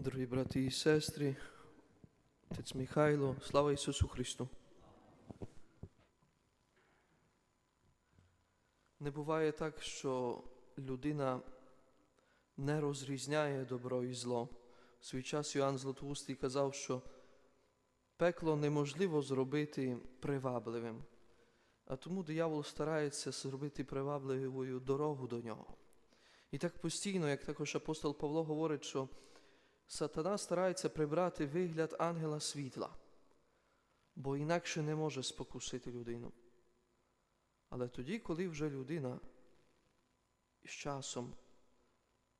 Дорогі брати і сестри, отець Михайло, слава Ісусу Христу. Не буває так, що людина не розрізняє добро і зло. В свій час Йоанн Златоустий казав, що пекло неможливо зробити привабливим, а тому диявол старається зробити привабливою дорогу до нього. І так постійно, як також апостол Павло говорить, що сатана старається прибрати вигляд ангела світла, бо інакше не може спокусити людину. Але тоді, коли вже людина з часом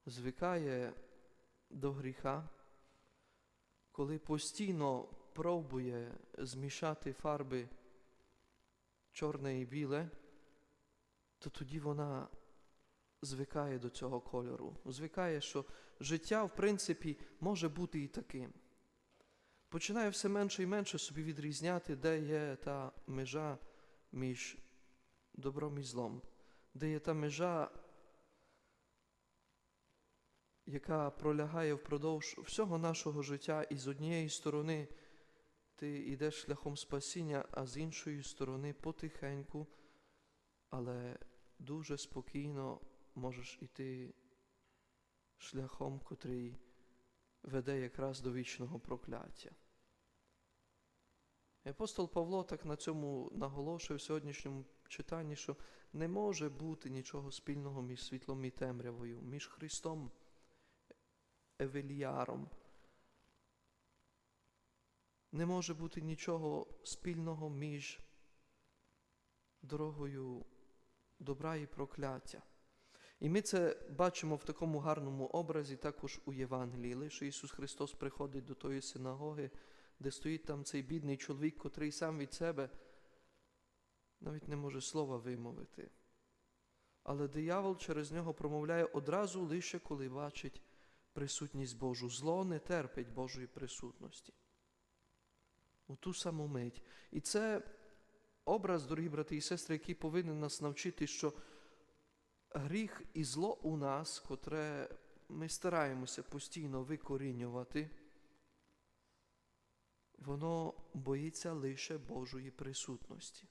звикає до гріха, коли постійно пробує змішати фарби чорне і біле, то тоді вона звикає до цього кольору, звикає, що життя, в принципі, може бути і таким. Починає все менше і менше собі відрізняти, де є та межа між добром і злом, де є та межа, яка пролягає впродовж всього нашого життя, і з однієї сторони ти йдеш шляхом спасіння, а з іншої сторони потихеньку, але дуже спокійно можеш іти шляхом, котрий веде якраз до вічного прокляття. Апостол Павло так на цьому наголошує в сьогоднішньому читанні, що не може бути нічого спільного між світлом і темрявою, між Христом, Евеліяром. Не може бути нічого спільного між дорогою добра і прокляття. І ми це бачимо в такому гарному образі також у Євангелії. Лише Ісус Христос приходить до тої синагоги, де стоїть там цей бідний чоловік, котрий сам від себе навіть не може слова вимовити. Але диявол через нього промовляє одразу лише коли бачить присутність Божу. Зло не терпить Божої присутності. У ту саму мить. І це образ, дорогі брати і сестри, який повинен нас навчити, що гріх і зло у нас, котре ми стараємося постійно викорінювати, воно боїться лише Божої присутності.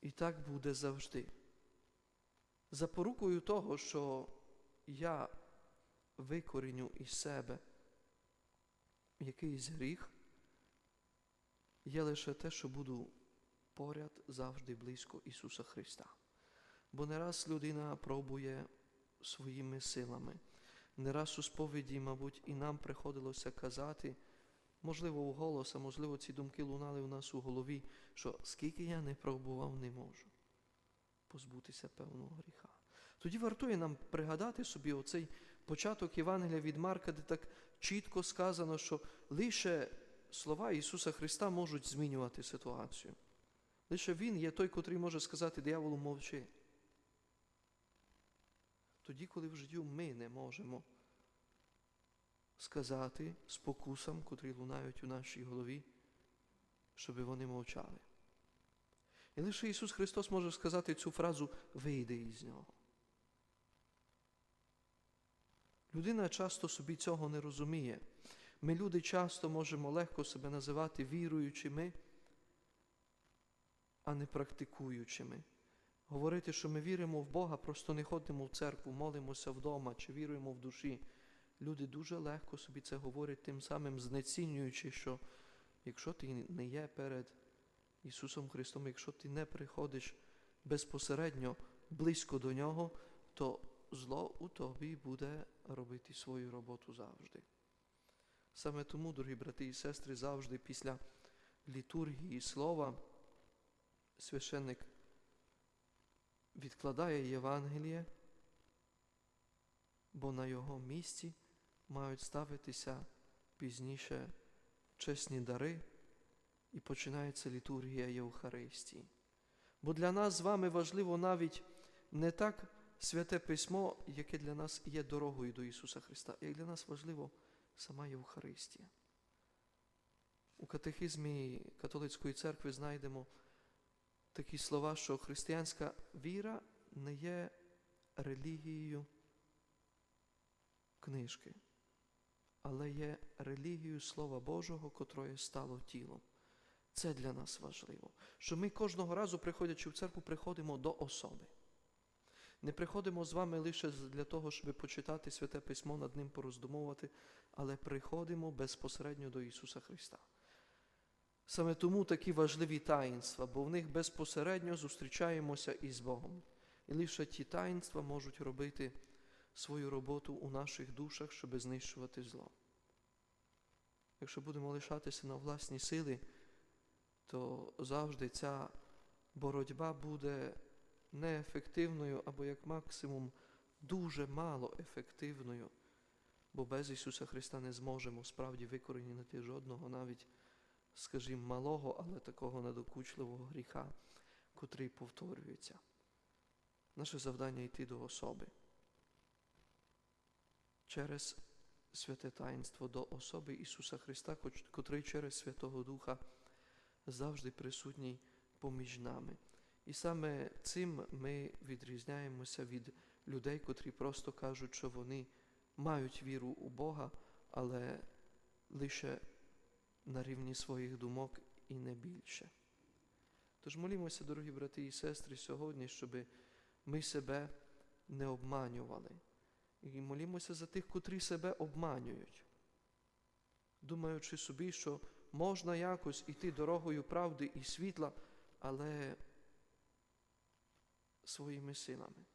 І так буде завжди. Запорукою того, що я викоріню із себе якийсь гріх, є лише те, що буду поряд завжди близько Ісуса Христа. Бо не раз людина пробує своїми силами. Не раз у сповіді, мабуть, і нам приходилося казати, можливо, у голос, а можливо, ці думки лунали у нас у голові, що скільки я не пробував, не можу позбутися певного гріха. Тоді вартує нам пригадати собі оцей початок Євангелія від Марка, де так чітко сказано, що лише слова Ісуса Христа можуть змінювати ситуацію. Лише Він є той, котрий може сказати дияволу мовчи. Тоді, коли в житті ми не можемо сказати спокусам, котрі лунають у нашій голові, щоб вони мовчали. І лише Ісус Христос може сказати цю фразу вийди із нього. Людина часто собі цього не розуміє. Ми, люди, часто можемо легко себе називати віруючими, а не практикуючими. Говорити, що ми віримо в Бога, просто не ходимо в церкву, молимося вдома чи віруємо в душі. Люди дуже легко собі це говорять, тим самим знецінюючи, що якщо ти не є перед Ісусом Христом, якщо ти не приходиш безпосередньо близько до Нього, то зло у тобі буде робити свою роботу завжди. Саме тому, дорогі брати і сестри, завжди після літургії слова священник відкладає Євангеліє, бо на його місці мають ставитися пізніше чесні дари і починається літургія Євхаристії. Бо для нас з вами важливо навіть не так святе письмо, яке для нас є дорогою до Ісуса Христа, як для нас важливо сама Євхаристія. У катехизмі католицької церкви знайдемо такі слова, що християнська віра не є релігією книжки, але є релігією Слова Божого, котроє стало тілом. Це для нас важливо, що ми кожного разу, приходячи в церкву, приходимо до особи. Не приходимо з вами лише для того, щоб почитати Святе Письмо, над ним пороздумовувати, але приходимо безпосередньо до Ісуса Христа. Саме тому такі важливі таїнства, бо в них безпосередньо зустрічаємося із Богом. І лише ті таїнства можуть робити свою роботу у наших душах, щоб знищувати зло. Якщо будемо лишатися на власні сили, то завжди ця боротьба буде неефективною або, як максимум, дуже мало ефективною, бо без Ісуса Христа не зможемо справді викорінити жодного, навіть, скажімо, малого, але такого надокучливого гріха, котрий повторюється. Наше завдання йти до особи. Через святе таїнство до особи Ісуса Христа, котрий через Святого Духа завжди присутній поміж нами. І саме цим ми відрізняємося від людей, котрі просто кажуть, що вони мають віру у Бога, але лише на рівні своїх думок і не більше. Тож молімося, дорогі брати і сестри, сьогодні, щоб ми себе не обманювали. І молімося за тих, котрі себе обманюють, думаючи собі, що можна якось іти дорогою правди і світла, але своїми силами,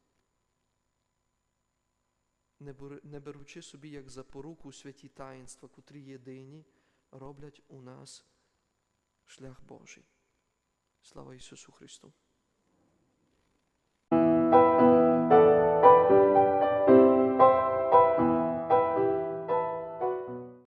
не беручи собі як запоруку святі таїнства, котрі єдині роблять у нас шлях Божий. Слава Ісусу Христу!